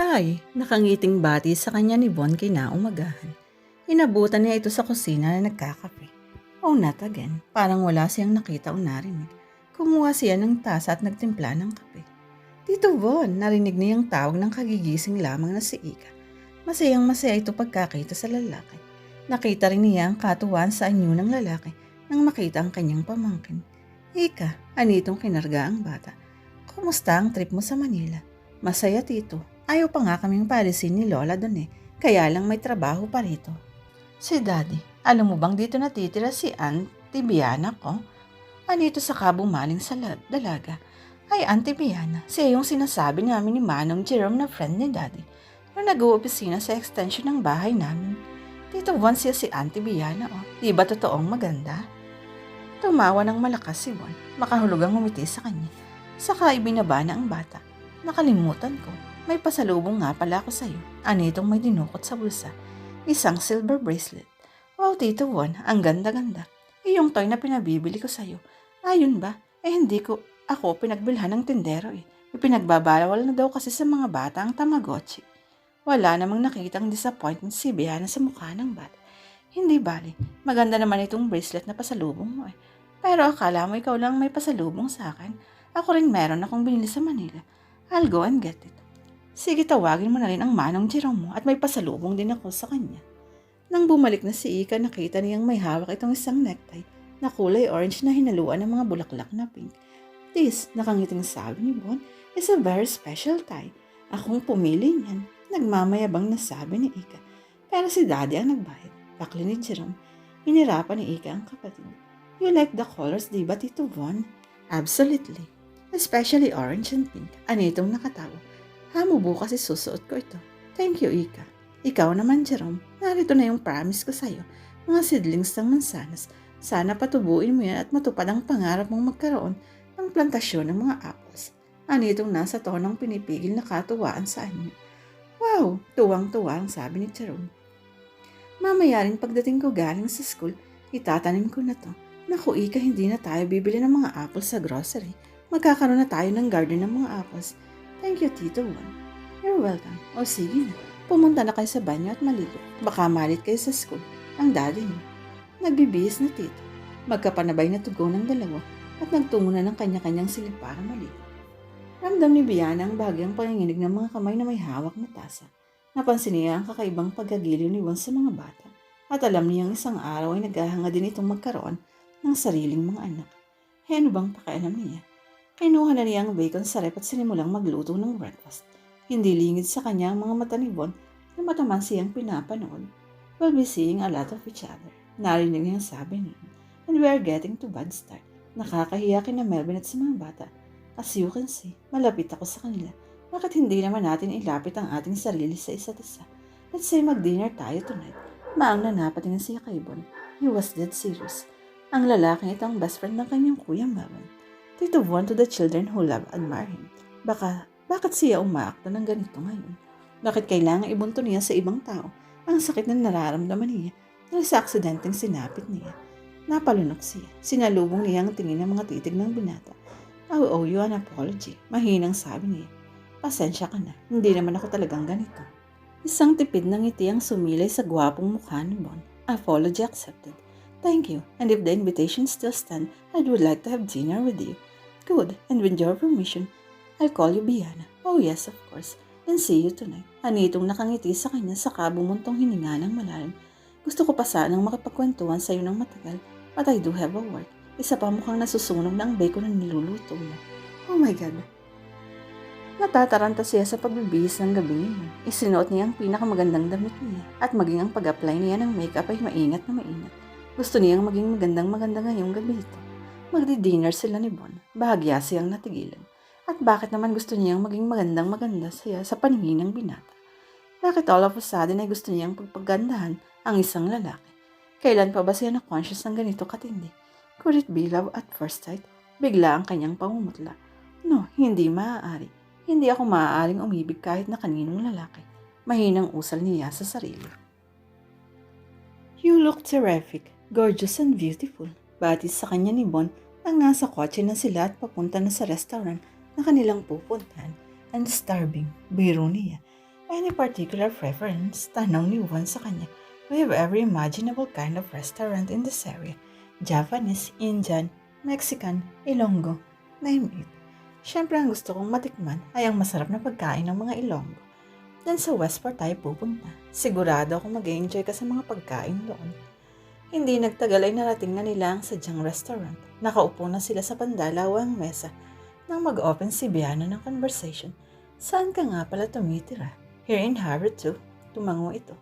Hi! Nakangiting bati sa kanya ni Bon kinaumagahan. Inabutan niya ito sa kusina na nagkakape. Oh, not again. Parang wala siyang nakita o narinig. Kumuha siya ng tasa at nagtimpla ng kape. Tito Von, narinig niya ang tawag ng kagigising lamang na si Ika. Masayang masaya ito pagkakita sa lalaki. Nakita rin niya ang katuwaan sa anyo ng lalaki nang makita ang kanyang pamangkin. Ika, anitong kinarga ang bata. Kumusta ang trip mo sa Manila? Masaya tito. Ayaw pa nga kaming palisin ni Lola doon eh. Kaya lang may trabaho pa rito. Si Daddy, alam mo bang dito natitira si Auntie Biana ko? Anito sa kabumaling sa la- dalaga. Ay, Auntie Biana, siya yung sinasabi namin ni Manong Jerome na friend ni Daddy. Nung nag-uopisina sa extension ng bahay namin. Dito Von siya si Auntie Biana, oh. Di ba totoong maganda? Tumawa ng malakas si Bon. Makahulugang ngumiti sa kanya. Saka ibinaba na ang bata. Nakalimutan ko. May pasalubong nga pala ako sa'yo. Anitong may dinukot sa bulsa. Isang silver bracelet. Wow, Tito Juan, ang ganda-ganda. Iyong toy na pinabibili ko sa'yo. Ayun ba? Eh hindi ko ako pinagbilhan ng tindero eh. Ipinagbabawal na daw kasi sa mga bata ang Tamagotchi. Wala namang nakitang disappointment si Biana sa mukha ng bata. Hindi bali, maganda naman itong bracelet na pasalubong mo eh. Pero akala mo ikaw lang may pasalubong sa akin. Ako rin meron akong binili sa Manila. I'll go and get it. Sige, tawagin mo na rin ang manong Jerome at may pasalubong din ako sa kanya. Nang bumalik na si Ika, nakita niyang may hawak itong isang necktie na kulay orange na hinaluan ng mga bulaklak na pink. This, nakangiting sabi ni Bon, is a very special tie. Akong pumili niyan. Nagmamayabang na sabi ni Ika. Pero si Daddy ang nagbayad. Pakli ni Jerome. Hinirapan ni Ika ang kapatid. You like the colors, di ba, Tito Von? Absolutely. Especially orange and pink. Anitong nakatawa. Hamo bukas isusuot ko ito. Thank you, Ika. Ikaw naman, Jerome. Narito na yung promise ko sa'yo. Mga seedlings ng mansanas. Sana patubuin mo yan at matupad ang pangarap mong magkaroon ng plantasyon ng mga apples. Anitong nasa tonong pinipigil na katuwaan sa anyo. Wow! Tuwang-tuwa ang sabi ni Jerome. Mamaya rin pagdating ko galing sa school, itatanim ko na to. Naku, Ika, hindi na tayo bibili ng mga apples sa grocery. Magkakaroon na tayo ng garden ng mga apples. Thank you, Tito Juan. You're welcome. O sige na, pumunta na kayo sa banyo at maligo. Baka malit kayo sa school. Ang daddy niyo. Nagbibihis na tito. Magkapanabay na tugon ng dalawa at nagtungo na ng kanya-kanyang silip para maligo. Ramdam ni Biana ang bagyang panginginig ng mga kamay na may hawak na tasa. Napansin niya ang kakaibang pagkagiliw ni Juan sa mga bata at alam niyang isang araw ay naghahanga din itong magkaroon ng sariling mga anak. Eh ano bang pakialam niya? Kinuha na niya ang bacon sa rep at sinimulang magluto ng breakfast. Hindi lingid sa kanya ang mga mata ni Bon na mataman siyang pinapanood. We'll be seeing a lot of each other. Narinig niya ang sabi niya. And we are getting to bad start. Nakakahiya kina Melvin at sa mga bata. As you can see, malapit ako sa kanila. Bakit hindi naman natin ilapit ang ating sarili sa isa't isa? Let's say mag-dinner tayo tonight. Maang na napatingin siya kay Bon. He was dead serious. Ang lalaking ito ang best friend ng kanyang kuya Melvin. Tito Von to the children who love admire him. Baka, bakit siya umaakta ng ganito ngayon? Bakit kailangan ibunto niya sa ibang tao ang sakit na nararamdaman niya dahil sa aksidenteng sinapit niya? Napalunok siya. Sinalubong niya ang tingin ng mga titig ng binata. I owe you an apology. Mahinang sabi niya. Pasensya ka na. Hindi naman ako talagang ganito. Isang tipid ng ngiti ang sumilay sa gwapong mukha ni Bon. Apology accepted. Thank you. And if the invitation still stand, I would like to have dinner with you. Good. And with your permission, I'll call you Biana. Oh yes, of course. And see you tonight. Anitong nakangiti sa kanya sa kabumuntong hininga ng malalim. Gusto ko pa sanang makipagkwentuhan sa iyo ng matagal, but I do have a work. Isa pa mukhang nasusunog na ang bacon na niluluto mo. Oh my God. Natataranta siya sa pagbibihis ng gabi niya. Isinuot niya ang pinakamagandang damit niya at maging ang pag-apply niya ng makeup ay maingat na maingat. Gusto niyang maging magandang maganda ngayong gabi ito. Magdi-dinner sila ni Bon. Bahagya siyang natigilan. At bakit naman gusto niyang maging magandang maganda siya sa paningin ng binata? Bakit all of a sudden ay gusto niyang pagpagandahan ang isang lalaki? Kailan pa ba siya na-conscious ng ganito katindi? Could it be love at first sight? Bigla ang kanyang pangumutla. No, hindi maaari. Hindi ako maaaring umibig kahit na kaninong lalaki. Mahinang usal niya sa sarili. You look terrific, gorgeous and beautiful. Batis sa kanya ni Bon nang nasa kotse na sila at papunta na sa restaurant na kanilang pupuntahan. And starving, biro niya. Any particular preference? Tanong ni Juan sa kanya. We have every imaginable kind of restaurant in this area. Japanese, Indian, Mexican, Ilonggo, name it. Siyempre ang gusto kong matikman ay ang masarap na pagkain ng mga Ilonggo. Then sa Westport tayo pupunta. Sigurado ako mag enjoy ka sa mga pagkain doon. Hindi nagtagal ay narating na nila ang sadyang restaurant. Nakaupo na sila sa pandalawang mesa nang mag-open si Biana ng conversation. Saan ka nga pala tumitira? Here in Harvard too. Tumango ito.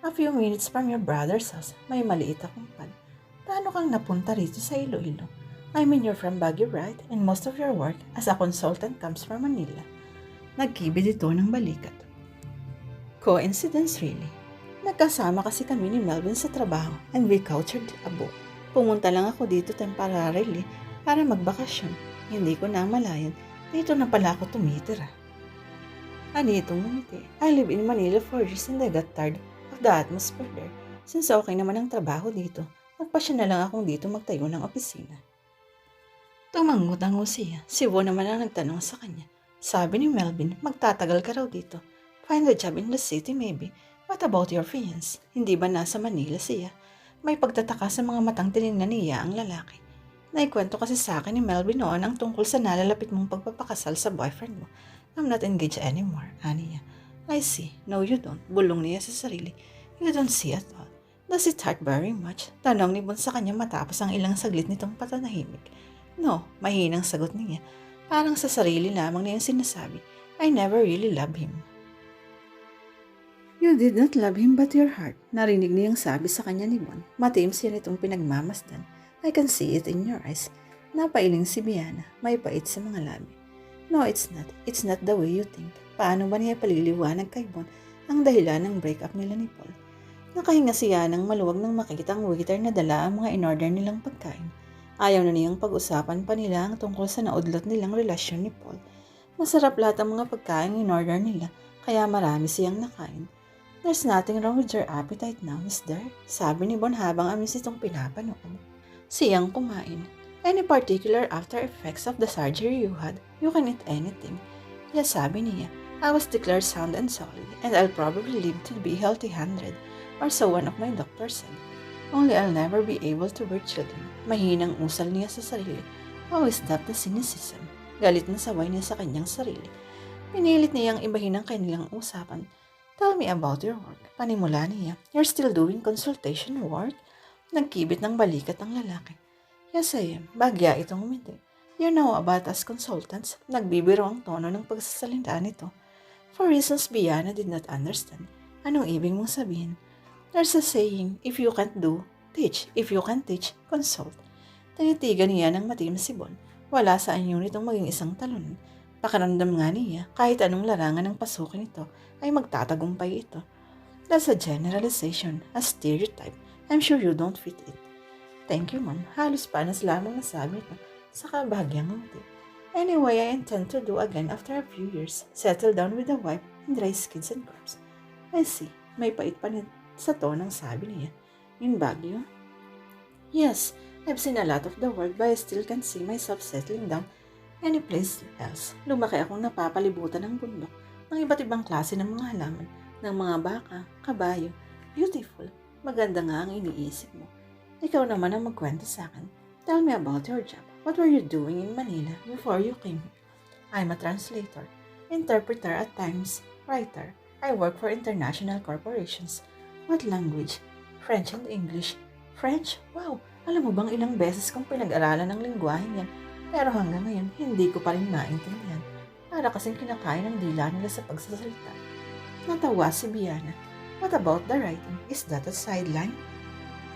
A few minutes from your brother's house, may maliit akong pad. Paano kang napunta rito sa Iloilo? I mean, you're from Baguio, right? And most of your work as a consultant comes from Manila. Nagkibid ito ng balikat. Coincidence really. Nagkasama kasi kami ni Melvin sa trabaho and we cultured a book. Pumunta lang ako dito temporarily para magbakasyon. Hindi ko na malayan. Dito na pala ako tumitira. Anitong ngumiti. I live in Manila for years and I got tired of the atmosphere there. Since okay naman ang trabaho dito, magpasya na lang akong dito magtayo ng opisina. Tumangot-tango siya. Si Wo naman ang nagtanong sa kanya. Sabi ni Melvin, magtatagal ka raw dito. Find a job in the city maybe. What about your fiance? Hindi ba nasa Manila siya? May pagtataka sa mga matang tinignan niya ang lalaki. Naikwento kasi sa akin ni Melvin noon ang tungkol sa nalalapit mong pagpapakasal sa boyfriend mo. I'm not engaged anymore, ani niya. I see. No, you don't. Bulong niya sa sarili. You don't see at all. Does it hurt very much? Tanong ni Bon sa kanya matapos ang ilang saglit nitong patanahimik. No, mahinang sagot niya. Parang sa sarili lamang niya sinasabi, I never really love him. You did not love him but your heart. Narinig niyang sabi sa kanya ni Bon. Matiim siya nitong pinagmamasdan. I can see it in your eyes. Napailing si Biana. May pait sa mga labi. No, it's not. It's not the way you think. Paano ba niya paliliwanag kay Bon ang dahilan ng breakup nila ni Paul? Nakahinga siya ng maluwag nang makikita ang waiter na dala ang mga in-order nilang pagkain. Ayaw na niyang pag-usapan pa nila ang tungkol sa naudlot nilang relasyon ni Paul. Masarap lahat ang mga pagkain in-order nila, kaya marami siyang nakain. There's nothing wrong with your appetite now, is there? Sabi ni Bon habang amis itong pinapanood. Siyang kumain. Any particular after effects of the surgery you had, you can eat anything. Yes, sabi niya. I was declared sound and solid, and I'll probably live to be healthy hundred, or so one of my doctors said. Only I'll never be able to bear children. Mahinang usal niya sa sarili. Oh, is that the cynicism? Galit na saway niya sa kanyang sarili. Pinilit niyang ibahin ang kanilang usapan. Tell me about your work. Panimula niya. You're still doing consultation work? Nagkibit ng balikat ang lalaki. Yes, I am. Bagya itong umiti. You know about us consultants. Nagbibiro ang tono ng pagsasalita nito. For reasons Biana did not understand. Anong ibig mong sabihin? There's a saying, if you can't do, teach. If you can't teach, consult. Tinitigan niya ng matiim si Bon. Wala sa anyo nitong maging isang talon. Pakiramdam nga niya, kahit anong larangan ng pasukin ito, ay magtatagumpay ito. That's a generalization, a stereotype. I'm sure you don't fit it. Thank you, ma'am. Halos panas lamang nasabi ito sa kabahagyang ngumiti. Anyway, I intend to do again after a few years. Settle down with a wife and raise kids and crops. I see. May pait pa nito sa tonang sabi niya. In Baguio? Yes, I've seen a lot of the world but I still can see myself settling down any place else. Lumaki akong napapalibutan ng bundok ng iba't ibang klase ng mga halaman, ng mga baka, kabayo. Beautiful. Maganda nga ang iniisip mo. Ikaw naman ang magkwento sa akin. Tell me about your job. What were you doing in Manila before you came here? I'm a translator, interpreter at times, writer. I work for international corporations. What language? French and English. French? Wow! Alam mo bang ilang beses kong pinag-aralan ng lingwaheng yan, pero hanggang ngayon hindi ko pa rin maintindihan. Para kasing kinakain ng dila nila sa pagsasalita. Natawa si Biana. What about the writing? Is that a sideline?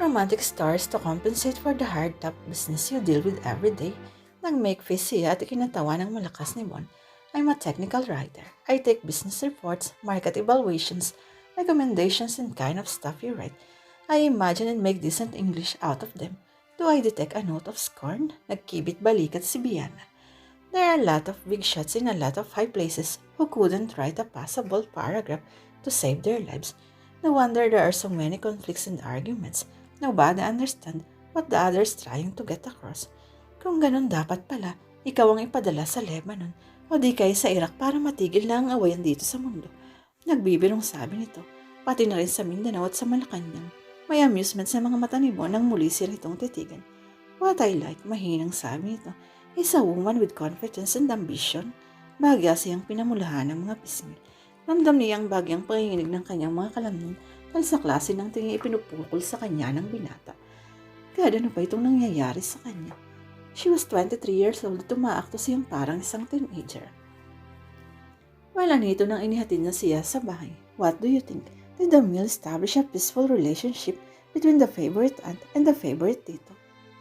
Romantic stars to compensate for the hard top business you deal with every day. Nag-make face siya at ikinatawa ng malakas ni Bon. I'm a technical writer. I take business reports, market evaluations, recommendations, and kind of stuff you write. I imagine and make decent English out of them. Do I detect a note of scorn? Nagkibit balikat si Biana. There are a lot of big shots in a lot of high places who couldn't write a passable paragraph to save their lives. No wonder there are so many conflicts and arguments. Nobody understand what the other is trying to get across. Kung ganun dapat pala, ikaw ang ipadala sa Lebanon o di kaya sa Iraq para matigil na ang awayan dito sa mundo. Nagbibirong sabi nito, pati na rin sa Mindanao at sa Malacanang. May amusement sa mga mata ni Bon nang muli siya nitong titigan. What I like, mahinang sabi nito, is a woman with confidence and ambition. Bagya siyang pinamulahan ng mga pisngi. Ramdam niya ang bagyang panginginig ng kanyang mga kalamnan dahil sa klase ng tingin ipinupukol sa kanya ng binata. Kaya ano ba itong nangyayari sa kanya? She was 23 years old at tumaakto siyang parang isang teenager. Wala nito nang inihatid na siya sa bahay. What do you think? Did the meal establish a peaceful relationship between the favorite aunt and the favorite tito?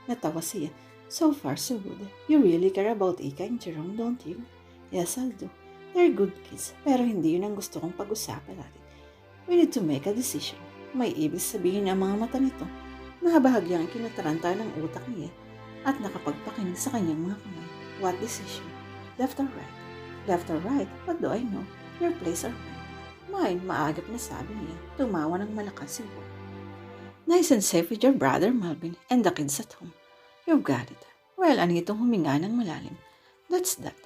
Natawa siya. So far, so good. You really care about Ika and Jerome, don't you? Yes, I do. They're good kids, pero hindi yun ang gusto kong pag-usapan natin. We need to make a decision. May ibig sabihin ang mga mata nito. Mahabahagyang kinataranta ng utak niya at nakapagpakinig sa kanyang mga kamay. What decision? Left or right? Left or right? What do I know? Your place or mine? Mine, maagap na sabi niya. Tumawa ng malakas si Bo. Nice and safe with your brother Malvin and the kids at home. You've got it. Well, ano huminga ng malalim? That's that.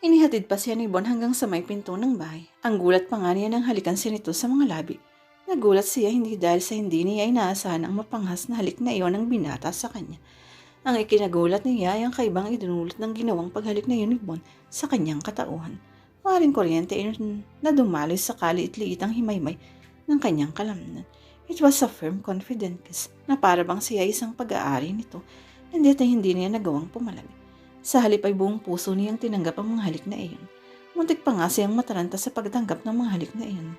Inihatid pa siya ni Bon hanggang sa may pinto ng bahay. Ang gulat pa nga niya nang halikan siya nito sa mga labi. Nagulat siya hindi dahil sa hindi niya inaasahan ang mapanghas na halik na iyon ng binata sa kanya. Ang ikinagulat niya ay ang kaibang idinulot ng ginawang paghalik na yun ni Bon sa kanyang katauhan. Maring kuryente na dumaloy sa kaliit-liitang himaymay ng kanyang kalamnan. It was a firm confident kiss na para bang siya isang pag-aari nito hindi at hindi niya nagawang pumalamig. Sa halip ay buong puso niyang tinanggap ang mga halik na iyon. Muntik pa nga siyang mataranta sa pagtanggap ng mga halik na iyon.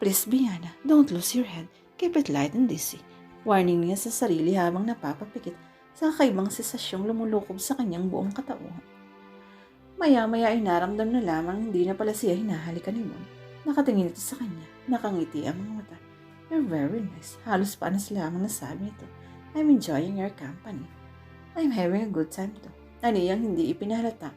Please, Biana, don't lose your head. Keep it light and dizzy. Warning niya sa sarili habang napapapikit sa kakaibang sesasyong lumulukob sa kanyang buong katauhan. Maya-maya ay naramdam na lamang hindi na pala siya hinahalikan ni Mon. Nakatingin ito sa kanya, nakangiti ang mga mata. You're very nice. Halos panas lamang nasabi nito. I'm enjoying your company. I'm having a good time too. Aniyang hindi ipinahalata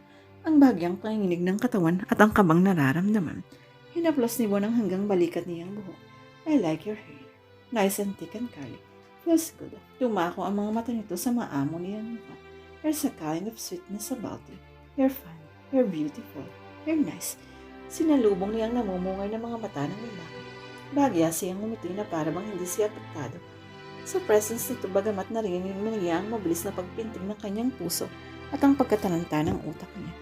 ang bagyang panginginig ng katawan at ang kabang nararamdaman. Hinaplos ni Bon ang hanggang balikat niyang buhok. I like your hair. Nice and thick and curly. Feels good. Tumako ang mga mata nito sa maamo niyang mukha. There's a kind of sweetness about you. You're fun. You're beautiful. You're nice. Sinalubong niyang namumungay ng mga mata ng lalaki. Bagya siyang umiti na para bang hindi siya apektado. Sa presence nito bagamat narinig mo niya ang mabilis na pagpintig ng kanyang puso at ang pagkatalanta ng utak niya.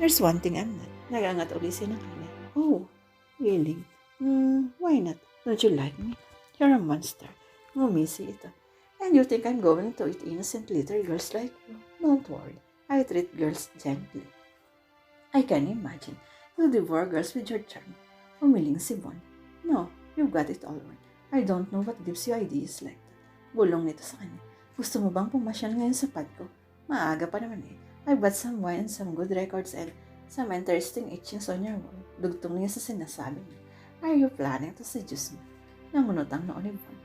There's one thing I'm not. Nagangat uli siya ng kanya. Oh, really? Hmm, why not? Don't you like me? You're a monster. Ngumisi ito. And you think I'm going to eat innocent little girls like you? Don't worry. I treat girls gently. I can imagine. You devour girls with your charm. Umiling si Bon. No, you've got it all right. I don't know what gives you ideas like that. Bulong nito sa kanya. Gusto mo bang pumasyal ngayon sa pad ko? Maaga pa naman eh. I've got some wine and some good records and some interesting etchings on your wall. Dugtong niya sa sinasabi niya. Are you planning to seduce me? Nangunot ang noo ni Bon.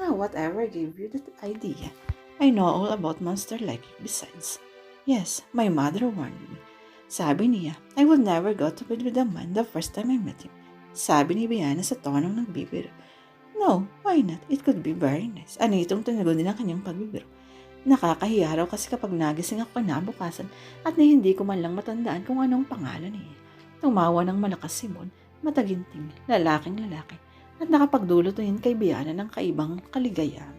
Ah, whatever gave you that idea? I know all about monster like besides. Yes, my mother warned me. Sabi niya, I would never go to bed with a man the first time I met him. Sabi ni Biana sa tonong nagbibiro. No, why not? It could be very nice. Ano itong tunagon din ang kanyang pagbibiro. Nakakahiya raw kasi kapag nagising ako kinabukasan at na hindi ko man lang matandaan kung anong pangalan niya. Tumawa ng malakas si Bon, mataginting, lalaking lalaki, at nakapagdulot yun kay Biana ng kaibang kaligayahan.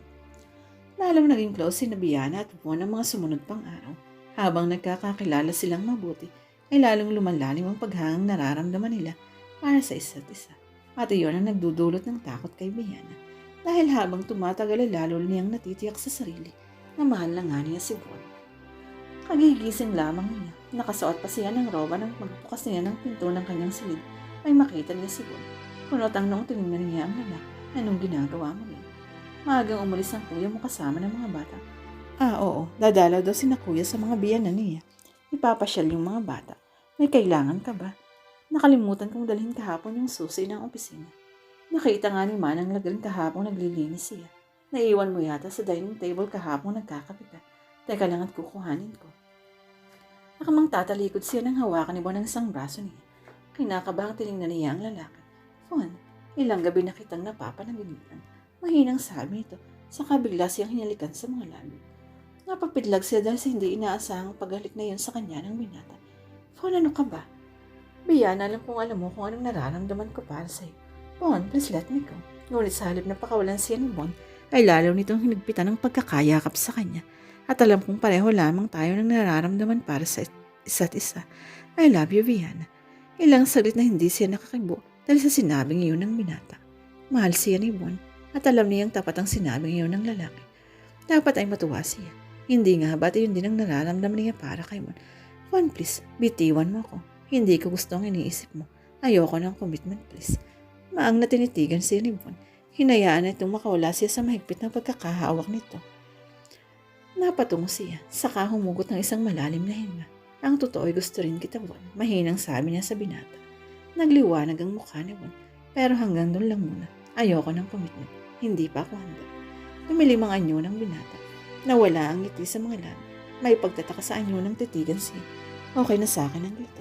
Lalong naging close si na Biana at Bon ang mga sumunod pang araw. Habang nagkakakilala silang mabuti, ay lalong lumalalim ang paghangang nararamdaman nila para sa isa't isa. At iyon ang nagdudulot ng takot kay Biana. Dahil habang tumatagal ay lalo niyang natitiyak sa sarili na mahal na nga niya si Bon. Kagigising lamang niya. Nakasuot pa siya ng roba nang magbukas niya ng pinto ng kanyang silid ay makita niya si Bon. Kunot ang nung tinignan niya ang lalaki. Anong ginagawa mo niya? Maagang umalis ang kuya mo kasama ng mga bata. Ah, oo. Dadalaw daw si na kuya sa mga biyanan niya. Ipapasyal yung mga bata. May kailangan ka ba? Nakalimutan kong dalhin kahapon yung susi ng opisina. Nakita nga ni Manang Lagrin kahapon naglilinis siya. Naiwan mo yata sa dining table kahapon nagkakape ka. Teka lang at kukuhanin ko. Nakamang tatalikod siya nang hawakan ni Bon ang isang braso niya. Kinakabahang tinignan niya ang lalaki. Fon, ilang gabi na kitang napapanaginitan. Mahinang sabi nito, saka bigla siyang hinalikan sa mga labi. Napapidlag siya dahil sa hindi inaasahang paghalik na yun sa kanya ng binata. Fon, ano ka ba? Biyan, alam kong alam mo kung anong nararamdaman ko para sa'yo. Bon, please let me go. Ngunit sa halip na pakawalan siya ni Bon, ay lalo nitong hinigpitan ng pagkakayakap sa kanya. At alam kong pareho lamang tayo ng nararamdaman para sa isa't isa. I love you, Viana. Ilang saglit na hindi siya nakakibo dahil sa sinabing iyon ng binata. Mahal siya ni Bon at alam niyang tapat ang sinabing iyon ng lalaki. Dapat ay matuwa siya. Hindi nga ba't yun din ang nararamdaman niya para kay Bon. Bon, please, bitiwan mo ako. Hindi ko gusto ang iniisip mo. Ayoko ng commitment, please. Maang na tinitigan siya ni Bon. Hinayaan na itong makawala siya sa mahigpit na pagkakahawak nito. Napatungo siya, saka humugot ng isang malalim na hinga. Ang totoo ay gusto rin kita, Bon. Mahinang sabi niya sa binata. Nagliwanag ang mukha ni Bon. Pero hanggang doon lang muna. Ayoko ng commitment. Hindi pa ako handa. Tumilim ang anyo ng binata. Nawala ang ngiti sa mga labi. May pagtataka sa anyo ng titigan siya. Okay na sa akin ang dito.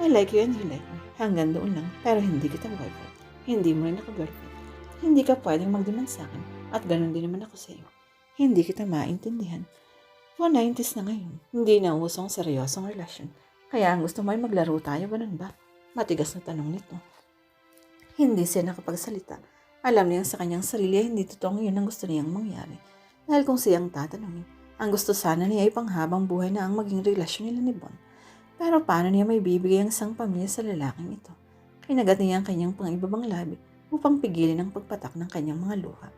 I like you and you like me. Hanggang doon lang. Pero hindi kita boyfriend. Hindi mo rin ako girlfriend. Hindi ka pwedeng magdemand sa akin. At ganun din naman ako sa iyo. Hindi kita maintindihan. 190s na ngayon. Hindi na usong seryosong relasyon. Kaya ang gusto mo ay maglaro tayo, ganun ba? Matigas na tanong nito. Hindi siya nakapagsalita. Alam niya sa kanyang sarili ay hindi totoong yun ang gusto niyang mangyari. Dahil kung siyang tatanungin, ang gusto sana niya ay panghabang buhay na ang maging relasyon nila ni Bon. Pero paano niya may bibigay ang isang pamilya sa lalaking ito? Kinagat niya ang kanyang pangibabang labi upang pigilin ang pagpatak ng kanyang mga luha.